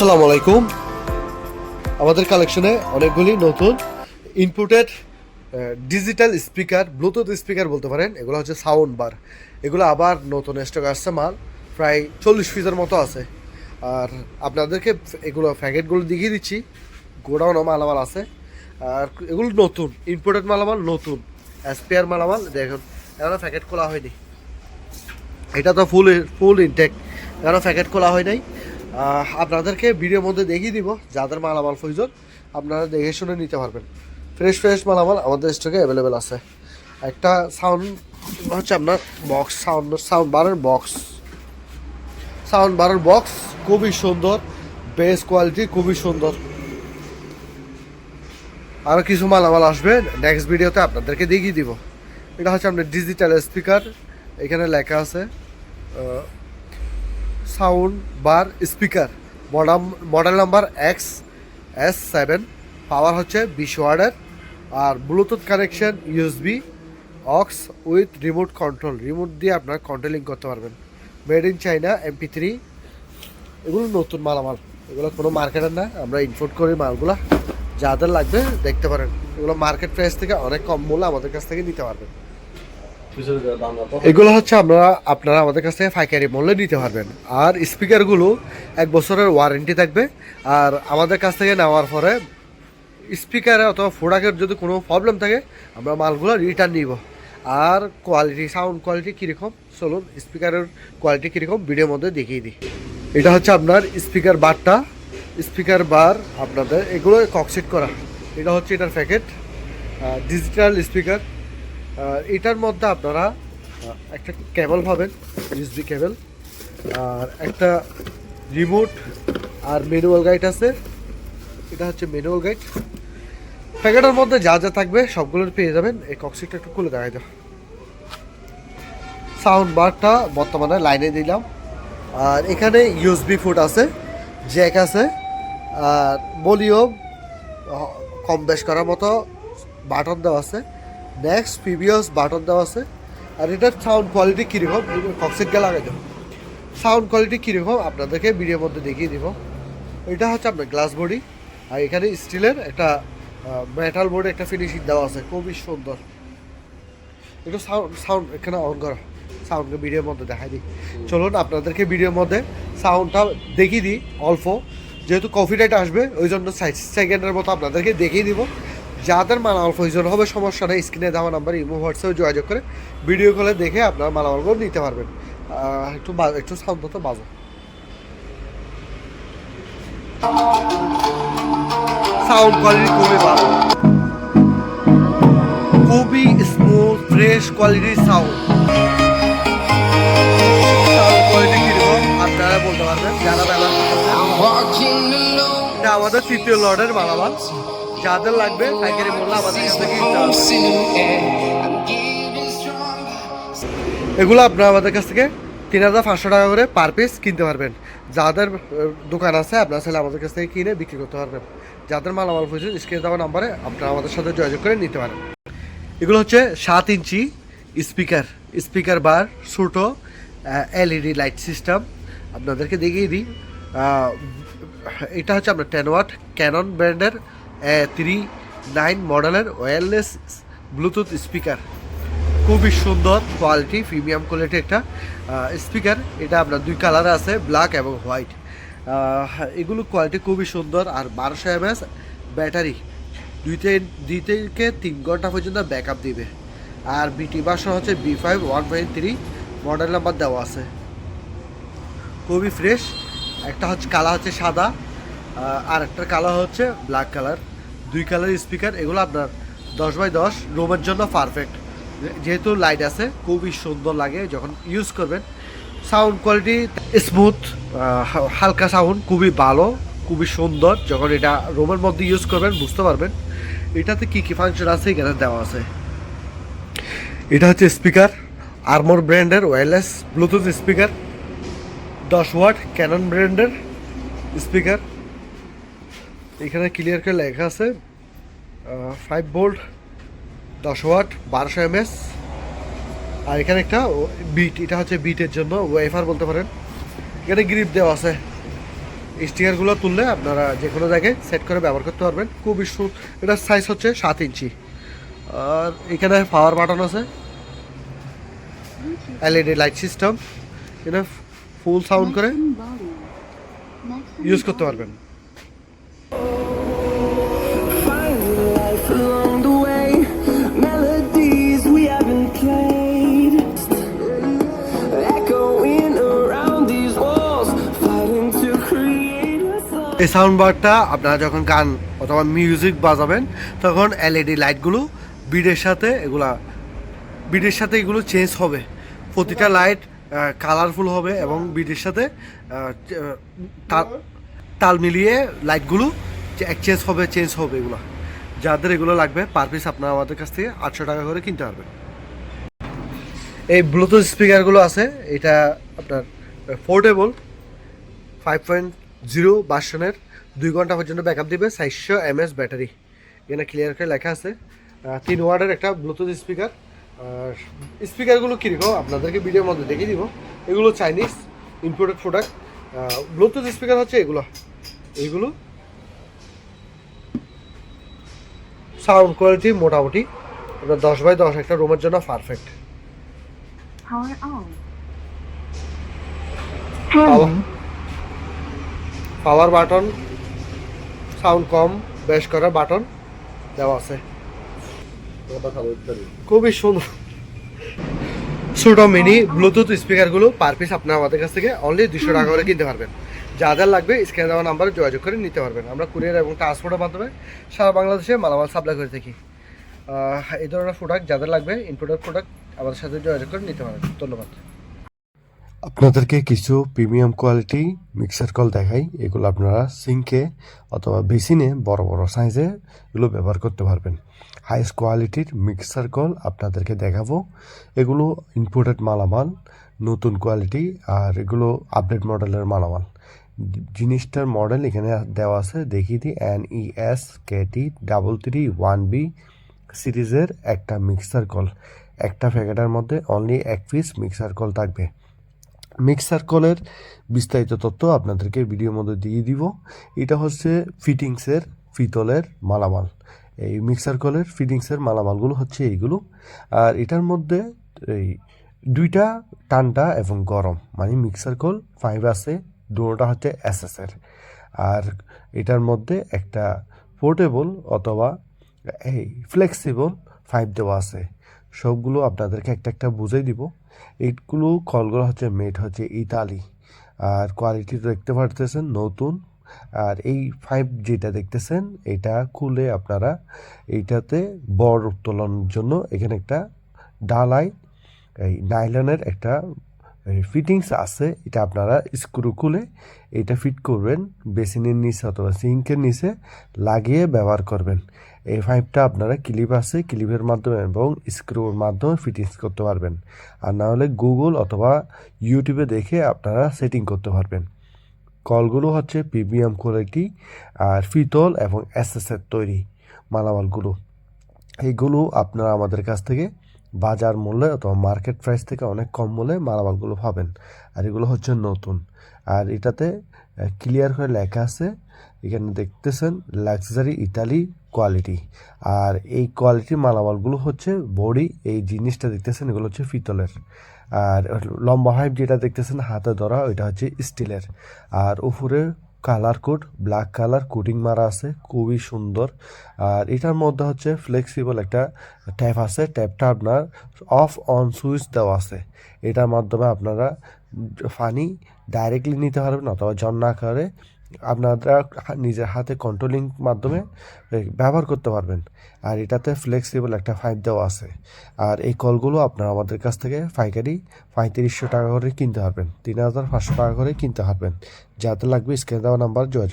আসসালামু আলাইকুম। আমাদের কালেকশনে অনেকগুলি নতুন imported digital speaker Bluetooth speaker বলতে পারেন। এগুলো হচ্ছে সাউন্ড বার এগুলো আবার নতুন স্টক আসছে মাল, প্রায় চল্লিশ পিসের মতো আছে। আর আপনাদেরকে এগুলো প্যাকেটগুলো দেখিয়ে দিচ্ছি। গোডাউনও মালামাল আছে। আর এগুলো নতুন ইনপুটেড মালামাল, নতুন এসপিআর মালামাল। দেখুন, এখনও প্যাকেট খোলা হয়নি। এটা তো ফুল ফুল ইনটেক এখনও প্যাকেট খোলা হয় নাই। আপনাদেরকে ভিডিওর মধ্যে দেখিয়ে দিব যাদের মালামাল প্রয়োজন। আপনারা দেখে শুনে নিতে পারবেন। ফ্রেশ ফ্রেশ মালামাল আমাদের স্টকে অ্যাভেলেবেল আছে। একটা সাউন্ড হচ্ছে আপনার বক্স সাউন্ড সাউন্ড বারের বক্স সাউন্ড বারের বক্স খুবই সুন্দর বেস্ট কোয়ালিটি খুবই সুন্দর। আরও কিছু মালামাল আসবে নেক্সট ভিডিওতে আপনাদেরকে দেখিয়ে দিব। এটা হচ্ছে আপনার ডিজিটাল স্পিকার এখানে লেখা আছে sound bar speaker. Model number X, S seven, power হচ্ছে বিশ ওয়ার্ডের। আর Bluetooth connection USB, aux with remote control. Remote দিয়ে আপনার কন্ট্রোলিং করতে পারবেন। Made in China, MP three. এগুলো নতুন মালামাল। এগুলো কোনো মার্কেটের না। আমরা ইনপোর্ট করি মালগুলো। যাদের লাগবে দেখতে পারেন। এগুলো মার্কেট প্রাইস থেকে অনেক কম মূল্য আমাদের কাছ থেকে নিতে পারবেন। এগুলো হচ্ছে আমরা আপনারা আমাদের কাছ থেকে পাইকারি মূল্যে নিতে পারবেন। আর স্পিকারগুলো এক বছরের ওয়ারেন্টি থাকবে। আর আমাদের কাছ থেকে নেওয়ার পরে স্পিকারে অথবা প্রোডাক্টের যদি কোনো প্রবলেম থাকে, আমরা মালগুলো রিটার্ন নিব। আর কোয়ালিটি সাউন্ড কোয়ালিটি কীরকম? চলুন স্পিকারের কোয়ালিটি কীরকম? ভিডিওর মধ্যে দেখিয়ে দিই। এটা হচ্ছে আপনার স্পিকার বারটা। স্পিকার বার আপনাদের এগুলো ককসিট করা। এটা হচ্ছে এটার প্যাকেট ডিজিটাল স্পিকার এটার মধ্যে আপনারা একটা কেবল পাবেন ইউএসবি কেবল, আর একটা রিমোট আর ম্যানুয়াল গাইড আছে। এটা হচ্ছে ম্যানুয়াল গাইড। প্যাকেটের মধ্যে যা যা থাকবে সবগুলোর পেয়ে যাবেন। এই কক্সিটটা একটু খুলে দেখাই দাও। সাউন্ড বারটা বর্তমানে লাইনে দিলাম। আর এখানে ইউএসবি ফুট আছে, জ্যাক আছে, আর বলিও কম বেশ করার মতো বাটন দেওয়া আছে। নেক্সট প্রিভিয়াস বাটন দেওয়া আছে। আর এটার সাউন্ড কোয়ালিটি কীরকম কক্সিটকে লাগাই দেবো। সাউন্ড কোয়ালিটি কীরকম আপনাদেরকে ভিডিওর মধ্যে দেখিয়ে দিব। এটা হচ্ছে আপনার গ্লাস বডি আর এখানে স্টিলের একটা মেটাল বোর্ডে একটা ফিনিশিং দেওয়া আছে। খুবই সুন্দর। একটু সাউন্ড সাউন্ড এখানে অন করো। সাউন্ডকে ভিডিওর মধ্যে দেখাই দিই। চলুন, আপনাদেরকে ভিডিওর মধ্যে সাউন্ডটা দেখিয়ে দিই, অল্প। যেহেতু কফি ডাইট আসবে, ওই জন্য সেকেন্ডের মতো আপনাদেরকে দেখিয়ে দিব। যাদের মালামাল প্রয়োজন হবে সমস্যা নেই স্ক্রিনে দেওয়া নাম্বার ইমো হোয়াটসঅ্যাপে যোগাযোগ করে ভিডিও কলে দেখে আপনার মালামালগুলো নিতে পারবেন। একটু একটু সাউন্ড তো বাজো। সাউন্ড কোয়ালিটি খুবই ভালো। খুবই স্মুথ ফ্রেশ কোয়ালিটির সাউন্ড সাউন্ড কোয়ালিটি কীরকম আপনারা বলতে পারবেন যারা ব্যবহার করতেছেন এটা আমাদের তৃতীয় লর্ডের মালামাল। যাদের লাগবে, পাইকারি মূল্য আমাদের কাছ থেকে এগুলো আপনারা আমাদের কাছ থেকে তিন হাজার পাঁচশো টাকা করে পার পিস কিনতে পারবেন। যাদের দোকান আছে, আপনারা চাইলে আমাদের কাছ থেকে কিনে বিক্রি করতে পারবেন। যাদের মালামাল প্রয়োজন, স্ক্রিনে দেওয়া নাম্বারে আপনারা আমাদের সাথে যোগাযোগ করে নিতে পারেন। এগুলো হচ্ছে সাত ইঞ্চি স্পিকার স্পিকার বার, ছোটো এলইডি লাইট সিস্টেম আপনাদেরকে দেখিয়ে দিই। এটা হচ্ছে আপনার টেন ওয়াট ক্যানন ব্র্যান্ডের থ্রি নাইন মডেলের ওয়্যারলেস ব্লুটুথ স্পিকার। খুবই সুন্দর কোয়ালিটি প্রিমিয়াম কোয়ালিটি একটা স্পিকার। এটা আপনার দুই কালার আছে ব্ল্যাক এবং হোয়াইট এগুলো কোয়ালিটি খুবই সুন্দর। আর বারোশো এমএস ব্যাটারি দুইতে দুই থেকে তিন ঘণ্টা পর্যন্ত ব্যাক আপ দিবে। আর বিটি ভার্সন হচ্ছে B five one point three model number দেওয়া আছে। খুবই ফ্রেশ একটা হচ্ছে কালার হচ্ছে সাদা আর একটা কালার হচ্ছে ব্ল্যাক কালার দুই কালার স্পিকার এগুলো আপনার দশ বাই দশ, রুমের জন্য পারফেক্ট যেহেতু লাইট আছে, খুবই সুন্দর লাগে যখন ইউজ করবেন। সাউন্ড কোয়ালিটি স্মুথ হালকা সাউন্ড খুবই ভালো, খুবই সুন্দর। যখন এটা রুমের মধ্যে ইউজ করবেন, বুঝতে পারবেন। এটাতে কী কী ফাংশন আছে এখানে দেওয়া আছে? এটা হচ্ছে স্পিকার আর্মোর ব্র্যান্ডের ওয়্যারলেস ব্লুটুথ স্পিকার দশ ওয়াট ক্যানন ব্র্যান্ডের স্পিকার এখানে ক্লিয়ার করে লেখা আছে ফাইভ ভোল্ট দশ ওয়াট বারোশো এমএস আর এখানে একটা বিট এটা হচ্ছে বিটের জন্য ওয়েফার বলতে পারেন। এখানে গ্রিপ দেওয়া আছে। স্টিকারগুলো তুললে আপনারা যে কোনো জায়গায় সেট করে ব্যবহার করতে পারবেন। খুবই সু এটার সাইজ হচ্ছে সাত ইঞ্চি। আর এখানে পাওয়ার বাটন আছে। এলইডি লাইট সিস্টেম এটা ফুল সাউন্ড করে ইউজ করতে পারবেন। এই সাউন্ড বারটা আপনারা যখন গান অথবা মিউজিক বাজাবেন, তখন এলইডি লাইটগুলো বিডের সাথে এগুলা বিডের সাথে এগুলো চেঞ্জ হবে। প্রতিটা লাইট কালারফুল হবে এবং বিডের সাথে তাল মিলিয়ে লাইটগুলো এক্সচেঞ্জ হবে চেঞ্জ হবে এগুলো। যাদের এগুলো লাগবে পার পিস আপনারা আমাদের কাছ থেকে আটশো টাকা করে কিনতে পারবেন। এই ব্লুটুথ স্পিকারগুলো আছে, এটা আপনার পোর্টেবল ফাইভ পয়েন্ট জিরো ভার্সনের দুই ঘণ্টা পর্যন্ত ব্যাকআপ দিবে, চারশো এমএস ব্যাটারি এখানে ক্লিয়ার করে লেখা আছে। তিন ওয়ার্ডের একটা ব্লুটুথ স্পিকার আর স্পিকারগুলো কীরকম আপনাদেরকে ভিডিওর মধ্যে দেখিয়ে দিব। এগুলো Chinese imported product Bluetooth speaker হচ্ছে এগুলো। এইগুলো সাউন্ড কোয়ালিটি মোটামুটি আপনার দশ বাই দশ একটা রুমের জন্য perfect power power button sound কম বেশ করার বাটন দেওয়া আছে। খুবই সুন্দর। ছোট মিনি ব্লুটুথ স্পিকারগুলো পার পিস আপনার আমাদের কাছ থেকে অনলি দুশো টাকা করে কিনতে পারবেন। যাদের লাগবে স্ক্যানে দেওয়া নাম্বারে যোগাযোগ করে নিতে পারবেন। আমরা কুরিয়ার এবং ট্রান্সপোর্টের মাধ্যমে সারা বাংলাদেশে মালামাল সাপ্লাই করে থাকি। এই ধরনের প্রোডাক্ট যাদের লাগবে ইম্পোর্টেড প্রোডাক্ট আমাদের সাথে যোগাযোগ করে নিতে পারবেন ধন্যবাদ। আপনাদেরকে কিছু প্রিমিয়াম কোয়ালিটি মিক্সার কল দেখাই। এগুলো আপনারা সিঙ্কে অথবা বেসিনে বড় বড় সাইজে এগুলো ব্যবহার করতে পারবেন। হাইস্ট কোয়ালিটির মিক্সার কল আপনাদেরকে দেখাবো। এগুলো ইম্পোর্টেড মালামাল, নতুন কোয়ালিটি আর এগুলো আপডেট মডেলের মালামাল। জিনিসটার মডেল এখানে দেওয়া আছে। দেখিয়ে দিই N E S K T double three one B সিরিজের একটা মিক্সার কল। একটা প্যাকেটের মধ্যে অনলি এক পিস মিক্সার কল থাকবে। মিক্সার কলের বিস্তারিত তথ্য আপনাদেরকে ভিডিওর মধ্যে দিয়ে দিব। এটা হচ্ছে ফিটিংসের পিতলের মালামাল। এই মিক্সার কলের ফিটিংসের মালামালগুলো হচ্ছে এইগুলো। আর এটার মধ্যে এই দুইটা ঠান্ডা এবং গরম। মানে মিক্সার কল ফাইভ আছে দুটোটা হচ্ছে এসএসের আর এটার মধ্যে একটা পোর্টেবল অথবা এই ফ্লেক্সিবল ফাইভ দেওয়া আছে। সবগুলো আপনাদেরকে একটা একটা বুঝাই দিব। এইগুলো কলগুলো হচ্ছে মেড হচ্ছে ইতালি। আর কোয়ালিটি দেখতে পারতেছেন, নতুন। আর এই ফাইভ যেটা দেখতেছেন, এটা খুলে আপনারা এইটাতে বড় উত্তোলনের জন্য এখানে একটা ডালাই এই নাইলনের একটা ফিটিংস আছে, এটা আপনারা স্ক্রু খুলে এটা ফিট করবেন, বেসিনের নিচে অথবা সিঙ্কের নিচে লাগিয়ে ব্যবহার করবেন। এই পাইপটা আপনারা ক্লিপ আছে ক্লিপের মাধ্যমে এবং স্ক্রুর মাধ্যমে ফিটিংস করতে পারবেন। আর না হলে গুগল অথবা ইউটিউবে দেখে আপনারা সেটিং করতে পারবেন। কলগুলো হচ্ছে প্রিমিয়াম কোয়ালিটি আর ফিতল এবং এসএসের তৈরি মালামালগুলো। এইগুলো আপনারা আমাদের কাছ থেকে বাজার মূল্যে অথবা মার্কেট প্রাইস থেকে অনেক কম মূল্যে মালামালগুলো পাবেন। আর এগুলো হচ্ছে নতুন। আর এটাতে ক্লিয়ার করে লেখা আছে, এখানে দেখতেছেন লাক্সারি ইতালি কোয়ালিটি আর এই কোয়ালিটির মালামালগুলো হচ্ছে বডি, এই জিনিসটা দেখতেছেন, এগুলো হচ্ছে পিতলের। আর লম্বা হাইপ যেটা দেখতেছেন, হাতে ধরা, ওইটা হচ্ছে স্টিলের আর উপরে colour code, black colour coating মারা আছে, খুবই সুন্দর। আর এটার মধ্যে হচ্ছে ফ্লেক্সিবল একটা ট্যাপ আছে ট্যাপটা আপনার অফ অন সুইচ দেওয়া আছে। এটার মাধ্যমে আপনারা পানি ডাইরেক্টলি নিতে পারবেন অথবা জন্না আকারে আপনারা নিজের হাতে কন্ট্রোলিং মাধ্যমে ব্যবহার করতে পারবেন। আর এটাতে ফ্লেক্সিবল একটা ফাইন দেওয়া আছে। আর এই কলগুলো আপনারা আমাদের কাছ থেকে পাইকারি পঁয়ত্রিশশো টাকা করে কিনতে পারবেন, তিন হাজার পাঁচশো টাকা করে কিনতে পারবেন। যাতে লাগবে স্ক্যান দেওয়া নাম্বার যোগাযোগ